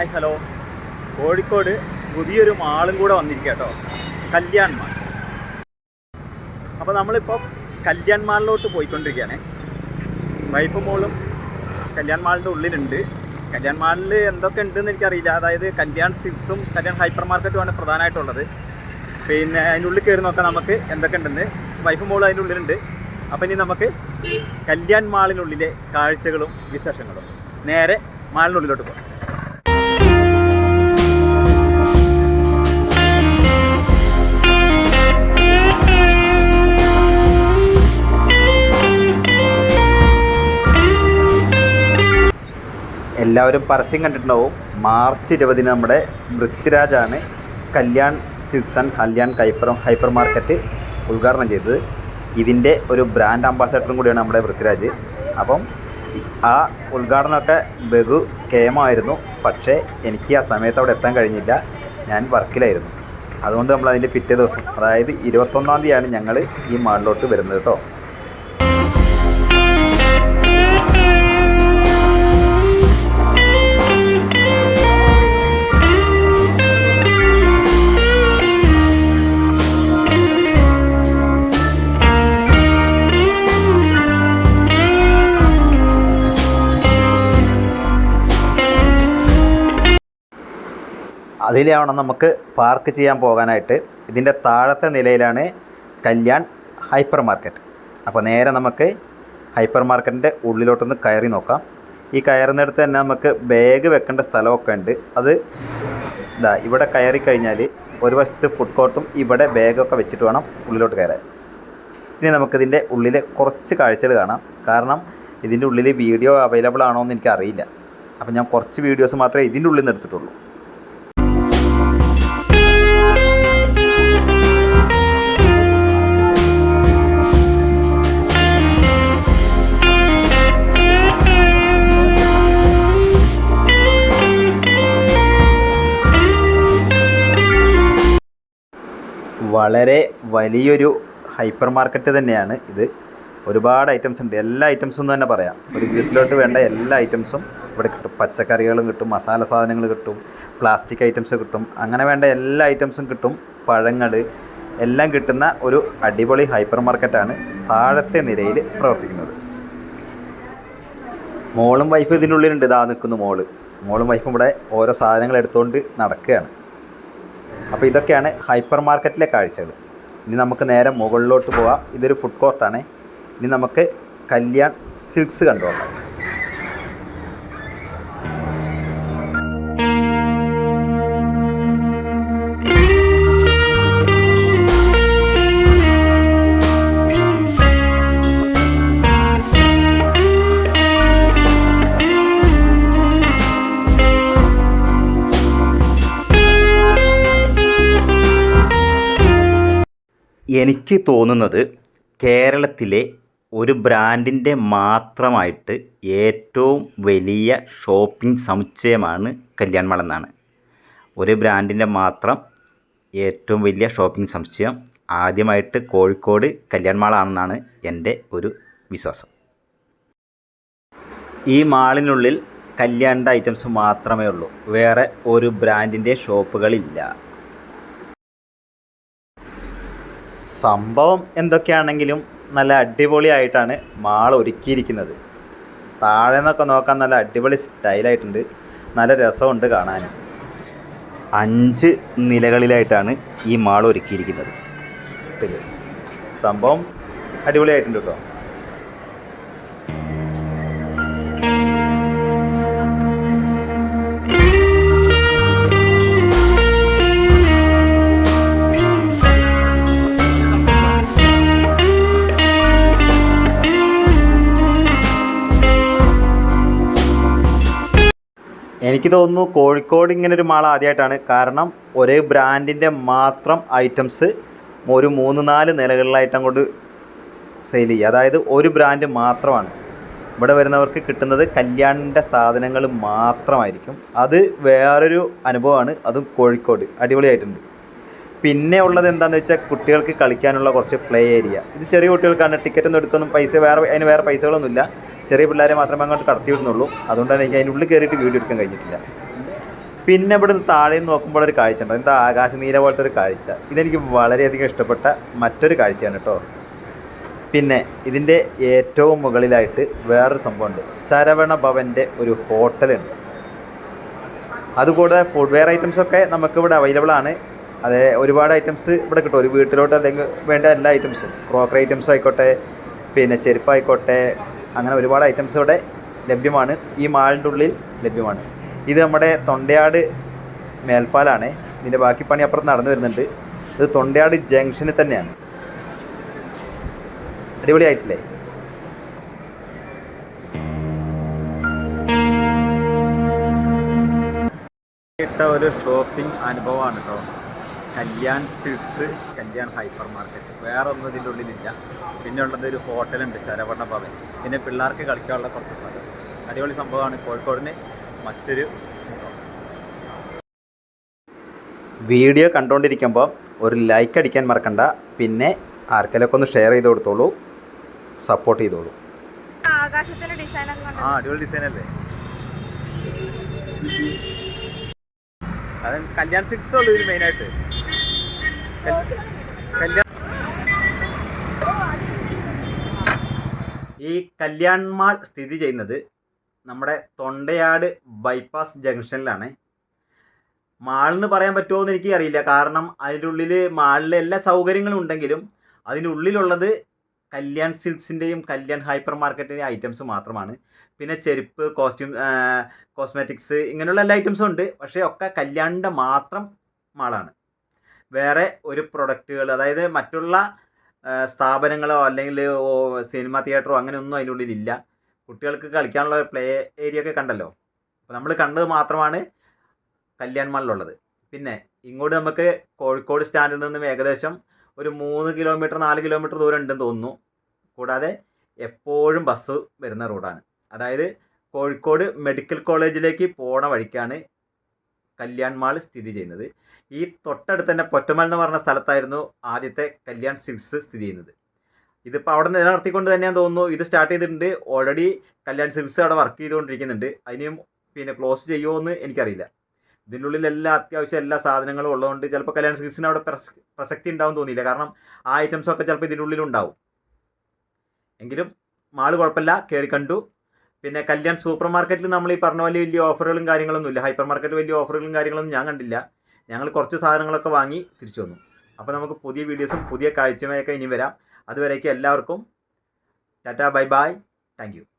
Hi hello. Kozhikode പുതിയൊരു മാളും കൂടെ വന്നിരിക്കുക കേട്ടോ. കല്യാൺ മാൾ. അപ്പോൾ നമ്മളിപ്പോൾ കല്യാൺ മാളിലോട്ട് പോയിക്കൊണ്ടിരിക്കുകയാണ്. വൈഫ് മോളും കല്യാൺ മാളിന്റെ ഉള്ളിലുണ്ട്. കല്യാൺ മാളിൽ എന്തൊക്കെ ഉണ്ടെന്ന് എനിക്കറിയില്ല. അതായത് കല്യാൺ സിൽക്സും കല്യാൺ ഹൈപ്പർ മാർക്കറ്റുമാണ് പ്രധാനമായിട്ടുള്ളത്. പിന്നെ അതിന്റെ ഉള്ളിൽ കയറി നോക്കാം നമുക്ക് എന്തൊക്കെ ഉണ്ടെന്ന്. വൈഫ് മോളും അതിന്റെ ഉള്ളിലുണ്ട്. അപ്പം ഇനി നമുക്ക് കല്യാൺ മാളിനുള്ളിലെ കാഴ്ചകളും വിശേഷങ്ങളും നേരെ മാളിനുള്ളിലോട്ട് പോകാം. എല്ലാവരും പരസ്യം കണ്ടിട്ടുണ്ടാവും. മാർച്ച് ഇരുപതിന് നമ്മുടെ പൃഥ്വിരാജാണ് കല്യാൺ സിൽസൺ കല്യാൺ ഹൈപ്പർ ഹൈപ്പർ മാർക്കറ്റ് ഉദ്ഘാടനം ചെയ്തത്. ഇതിന്റെ ഒരു ബ്രാൻഡ് അംബാസഡറും കൂടിയാണ് നമ്മുടെ പൃഥ്വിരാജ്. അപ്പം ആ ഉദ്ഘാടനമൊക്കെ ബഹു കേമായിരുന്നു. പക്ഷേ എനിക്ക് ആ സമയത്ത് അവിടെ എത്താൻ കഴിഞ്ഞില്ല. ഞാൻ വർക്കിലായിരുന്നു. അതുകൊണ്ട് നമ്മൾ അതിന്റെ പിറ്റേ ദിവസം അതായത് ഇരുപത്തൊന്നാം തീയതിയാണ് ഞങ്ങൾ ഈ മാളിലോട്ട് വരുന്നത് കേട്ടോ. അതിലാവണം നമുക്ക് പാർക്ക് ചെയ്യാൻ പോകാനായിട്ട്. ഇതിന്റെ താഴത്തെ നിലയിലാണ് കല്യാൺ ഹൈപ്പർ മാർക്കറ്റ് അപ്പോൾ നേരെ നമുക്ക് ഹൈപ്പർ മാർക്കറ്റിന്റെ ഉള്ളിലോട്ടൊന്ന് കയറി നോക്കാം. ഈ കയറുന്നിടത്ത് തന്നെ നമുക്ക് ബാഗ് വെക്കേണ്ട സ്ഥലമൊക്കെ ഉണ്ട്. അത് ഇതാ ഇവിടെ കയറി കഴിഞ്ഞാൽ ഒരു വശത്ത് ഫുഡ് കോർട്ടും ഇവിടെ ബാഗൊക്കെ വെച്ചിട്ട് വേണം ഉള്ളിലോട്ട് കയറാൻ. ഇനി നമുക്കിതിന്റെ ഉള്ളിൽ കുറച്ച് കാഴ്ചകൾ കാണാം. കാരണം ഇതിന്റെ ഉള്ളിൽ വീഡിയോ അവൈലബിൾ ആണോ എന്ന് എനിക്കറിയില്ല. അപ്പോൾ ഞാൻ കുറച്ച് വീഡിയോസ് മാത്രമേ ഇതിന്റെ ഉള്ളിൽ നിന്ന് എടുത്തിട്ടുള്ളൂ. വളരെ വലിയൊരു ഹൈപ്പർ മാർക്കറ്റ് തന്നെയാണ് ഇത്. ഒരുപാട് ഐറ്റംസ് ഉണ്ട്. എല്ലാ ഐറ്റംസും എന്ന് തന്നെ പറയാം. ഒരു വീട്ടിലോട്ട് വേണ്ട എല്ലാ ഐറ്റംസും ഇവിടെ കിട്ടും. പച്ചക്കറികളും കിട്ടും മസാല സാധനങ്ങൾ കിട്ടും പ്ലാസ്റ്റിക് ഐറ്റംസ് കിട്ടും. അങ്ങനെ വേണ്ട എല്ലാ ഐറ്റംസും കിട്ടും. പഴങ്ങൾ എല്ലാം കിട്ടുന്ന ഒരു അടിപൊളി ഹൈപ്പർ മാർക്കറ്റാണ് താഴത്തെ നിലയിൽ പ്രവർത്തിക്കുന്നത്. മോളും വൈഫും ഇതിനുള്ളിലുണ്ട്. ഇതാ നിൽക്കുന്നു മോൾ. മോളും വൈഫും ഇവിടെ ഓരോ സാധനങ്ങൾ എടുത്തുകൊണ്ട് നടക്കുകയാണ്. അപ്പോൾ ഇതൊക്കെയാണ് ഹൈപ്പർ മാർക്കറ്റിലെ കാഴ്ചകൾ. ഇനി നമുക്ക് നേരെ മുകളിലോട്ട് പോവാം. ഇതൊരു ഫുഡ് കോർട്ടാണ് ഇനി നമുക്ക് കല്യാൺ സിൽക്സ് കണ്ടുപോകാം എനിക്ക് തോന്നുന്നത് കേരളത്തിലെ ഒരു ബ്രാൻഡിന്റെ മാത്രമായിട്ട് ഏറ്റവും വലിയ ഷോപ്പിംഗ് സമുച്ചയമാണ് കല്യാൺ എന്നാണ്. ഒരു ബ്രാൻഡിന്റെ മാത്രം ഏറ്റവും വലിയ ഷോപ്പിംഗ് സമുച്ചയം ആദ്യമായിട്ട് കോഴിക്കോട് കല്യാൺ മാളാണെന്നാണ് എന്റെ ഒരു വിശ്വാസം. ഈ മാളിനുള്ളിൽ കല്യാണിന്റെ ഐറ്റംസ് മാത്രമേ ഉള്ളൂ. വേറെ ഒരു ബ്രാൻഡിന്റെ ഷോപ്പുകളില്ല. സംഭവം എന്തൊക്കെയാണെങ്കിലും നല്ല അടിപൊളിയായിട്ടാണ് മാൾ ഒരുക്കിയിരിക്കുന്നത്. താഴെ നിന്നൊക്കെ നോക്കാൻ നല്ല അടിപൊളി സ്റ്റൈലായിട്ടുണ്ട്. നല്ല രസമുണ്ട് കാണാൻ. അഞ്ച് നിലകളിലായിട്ടാണ് ഈ മാൾ ഒരുക്കിയിരിക്കുന്നത്. സംഭവം അടിപൊളിയായിട്ടുണ്ട് കേട്ടോ. എനിക്ക് തോന്നുന്നു കോഴിക്കോട് ഇങ്ങനെ ഒരു മാൾ ആദ്യമായിട്ടാണ് കാരണം ഒരേ ബ്രാൻഡിന്റെ മാത്രം ഐറ്റംസ് ഒരു മൂന്ന് നാല് നിലകളിലായിട്ട് അങ്ങോട്ട് സെയിൽ ചെയ്യുക. അതായത് ഒരു ബ്രാൻഡ് മാത്രമാണ്. ഇവിടെ വരുന്നവർക്ക് കിട്ടുന്നത് കല്യാണിന്റെ സാധനങ്ങൾ മാത്രമായിരിക്കും. അത് വേറൊരു അനുഭവമാണ്. അതും കോഴിക്കോട്. അടിപൊളിയായിട്ടുണ്ട്. പിന്നെ ഉള്ളത് എന്താണെന്ന് വെച്ചാൽ കുട്ടികൾക്ക് കളിക്കാനുള്ള കുറച്ച് പ്ലേ ഏരിയ ഇത് ചെറിയ കുട്ടികൾക്കാണ്. ടിക്കറ്റ് ഒന്നും എടുക്കൊന്നും പൈസ വേറെ അതിന് വേറെ പൈസകളൊന്നുമില്ല. ചെറിയ പിള്ളേരെ മാത്രമേ അങ്ങോട്ട് കടത്തി വിടുന്നുള്ളൂ അതുകൊണ്ട് തന്നെ എനിക്ക് അതിന്റെ ഉള്ളിൽ കയറിയിട്ട് വീഡിയോ എടുക്കാൻ കഴിഞ്ഞിട്ടില്ല. പിന്നെ ഇവിടെ താഴെ നോക്കുമ്പോൾ ഒരു കാഴ്ച ഉണ്ട്. എന്താ ആകാശ നീല പോലത്തെ ഒരു കാഴ്ച. ഇതെനിക്ക് വളരെയധികം ഇഷ്ടപ്പെട്ട മറ്റൊരു കാഴ്ചയാണ് കേട്ടോ. പിന്നെ ഇതിന്റെ ഏറ്റവും മുകളിലായിട്ട് വേറൊരു സംഭവമുണ്ട്. ശരവണ ഭവന്റെ ഒരു ഹോട്ടലുണ്ട്. അതുകൂടാതെ ഫുഡ്വെയർ ഐറ്റംസ് ഒക്കെ നമുക്കിവിടെ അവൈലബിൾ ആണ്. അതേ ഒരുപാട് ഐറ്റംസ് ഇവിടെ കിട്ടും. ഒരു വീട്ടിലോട്ട് അല്ലെങ്കിൽ വേണ്ട എല്ലാ ഐറ്റംസും ക്രോക്കറി ഐറ്റംസ് ആയിക്കോട്ടെ പിന്നെ ചെരുപ്പായിക്കോട്ടെ അങ്ങനെ ഒരുപാട് ഐറ്റംസ് ഇവിടെ ലഭ്യമാണ്. ഈ മാളിന്റെ ഉള്ളിൽ ലഭ്യമാണ്. ഇത് നമ്മുടെ തൊണ്ടയാട് മേൽപ്പാലാണ്. ഇതിന്റെ ബാക്കി പണി അപ്പുറത്ത് നടന്നു വരുന്നുണ്ട്. ഇത് തൊണ്ടയാട് ജംഗ്ഷനിൽ തന്നെയാണ്. അടിപൊളിയായിട്ടില്ലേ? ഒരു ഷോപ്പിംഗ് അനുഭവമാണ് കേട്ടോ Kalyan silks Kalyan hyper market. വേറെ ഒന്നും ഇതിന്റെ ഉള്ളിലില്ല. പിന്നെ ഉള്ളത് ഒരു ഹോട്ടലുണ്ട് ശരവണ ഭവൻ പിന്നെ പിള്ളേർക്ക് കളിക്കാനുള്ള കുറച്ച് സ്ഥലം. അടിപൊളി സംഭവമാണ് കോഴിക്കോടിന് മറ്റൊരു വീഡിയോ കണ്ടുകൊണ്ടിരിക്കുമ്പോൾ ഒരു ലൈക്ക് അടിക്കാൻ മറക്കണ്ട. പിന്നെ ആർക്കെല്ലാം ഒന്ന് ഷെയർ ചെയ്ത് കൊടുത്തോളൂ. സപ്പോർട്ട് ചെയ്തോളൂ. ആകാശത്തിന്റെ ഡിസൈൻ ആ അടിപൊളി ഡിസൈൻ അല്ലേ? അത് കല്യാൺ സിക്സ് ഉള്ളൂ ഇതിൽ മെയിനായിട്ട് ഈ കല്യാൺ മാൾ സ്ഥിതി ചെയ്യുന്നത് നമ്മുടെ തൊണ്ടയാട് ബൈപ്പാസ് ജംഗ്ഷനിലാണ്. മാൾ എന്ന് പറയാൻ പറ്റുമോ എന്ന് എനിക്ക് അറിയില്ല കാരണം അതിനുള്ളിൽ മാളിലെ എല്ലാ സൗകര്യങ്ങളും ഉണ്ടെങ്കിലും അതിനുള്ളിലുള്ളത് കല്യാൺ സിൽക്സിന്റെയും കല്യാൺ ഹൈപ്പർ മാർക്കറ്റിന്റെയും ഐറ്റംസ് മാത്രമാണ്. പിന്നെ ചെരുപ്പ് കോസ്റ്റ്യൂം കോസ്മെറ്റിക്സ് ഇങ്ങനെയുള്ള എല്ലാ ഐറ്റംസും ഉണ്ട്. പക്ഷേ ഒക്കെ കല്യാണിന്റെ മാത്രം മാളാണ്. വേറെ ഒരു പ്രൊഡക്റ്റുകൾ അതായത് മറ്റുള്ള സ്ഥാപനങ്ങളോ അല്ലെങ്കിൽ സിനിമ തിയേറ്ററോ അങ്ങനെയൊന്നും അതിന്റെ ഉള്ളിലില്ല കുട്ടികൾക്ക് കളിക്കാനുള്ള പ്ലേ ഏരിയ ഒക്കെ കണ്ടല്ലോ. അപ്പോൾ നമ്മൾ കണ്ടത് മാത്രമാണ് കല്യാൺ മാളിലുള്ളത്. പിന്നെ ഇങ്ങോട്ട് നമുക്ക് കോഴിക്കോട് സ്റ്റാൻഡിൽ നിന്നും ഏകദേശം ഒരു മൂന്ന് കിലോമീറ്റർ നാല് കിലോമീറ്റർ ദൂരം ഉണ്ടെന്ന് തോന്നുന്നു. കൂടാതെ എപ്പോഴും ബസ് വരുന്ന റോഡാണ് അതായത് കോഴിക്കോട് മെഡിക്കൽ കോളേജിലേക്ക് പോണ വഴിക്കാണ് കല്യാൺ മാൾ സ്ഥിതി ചെയ്യുന്നത്. ഈ തൊട്ടടുത്ത് തന്നെ പൊറ്റമൽ എന്ന് പറഞ്ഞ സ്ഥലത്തായിരുന്നു ആദ്യത്തെ കല്യാൺ സിൽക്സ് സ്ഥിതി ചെയ്യുന്നത്. ഇതിപ്പോൾ അവിടെ നിലനിർത്തിക്കൊണ്ട് തന്നെയാന്ന് തോന്നുന്നു. ഇത് സ്റ്റാർട്ട് ചെയ്തിട്ടുണ്ട്. ഓൾറെഡി കല്യാൺ സിൽക്സ് അവിടെ വർക്ക് ചെയ്തുകൊണ്ടിരിക്കുന്നുണ്ട്. അതിനെയും പിന്നെ ക്ലോസ് ചെയ്യുമോ എന്ന് എനിക്കറിയില്ല. ഇതിന്റെ എല്ലാ അത്യാവശ്യം എല്ലാ സാധനങ്ങളും ഉള്ളതുകൊണ്ട് ചിലപ്പോൾ കല്യാൺ സിൽക്സിന് അവിടെ പ്രസ- പ്രസക്തി ഉണ്ടാവും തോന്നിയില്ല. കാരണം ആ ഐറ്റംസ് ഒക്കെ ചിലപ്പോൾ ഇതിന്റെ ഉള്ളിൽ ഉണ്ടാവും. എങ്കിലും മാൾ കുഴപ്പമില്ല. കയറി കണ്ടു. പിന്നെ കല്യാൺ സൂപ്പർ മാർക്കറ്റിൽ നമ്മൾ ഈ പറഞ്ഞ പോലെ വലിയ ഓഫറുകളും കാര്യങ്ങളൊന്നും ഇല്ല. ഹൈപ്പർ മാർക്കറ്റ് വലിയ ഓഫറുകളും കാര്യങ്ങളൊന്നും ഞാൻ കണ്ടില്ല. ഞങ്ങൾ കുറച്ച് സാധനങ്ങളൊക്കെ വാങ്ങി തിരിച്ചു വന്നു. അപ്പോൾ നമുക്ക് പുതിയ വീഡിയോസും പുതിയ കാഴ്ചയുമൊക്കെ ഇനി വരാം. അതുവരേക്കും എല്ലാവർക്കും ടാറ്റാ ബൈ ബൈ. താങ്ക്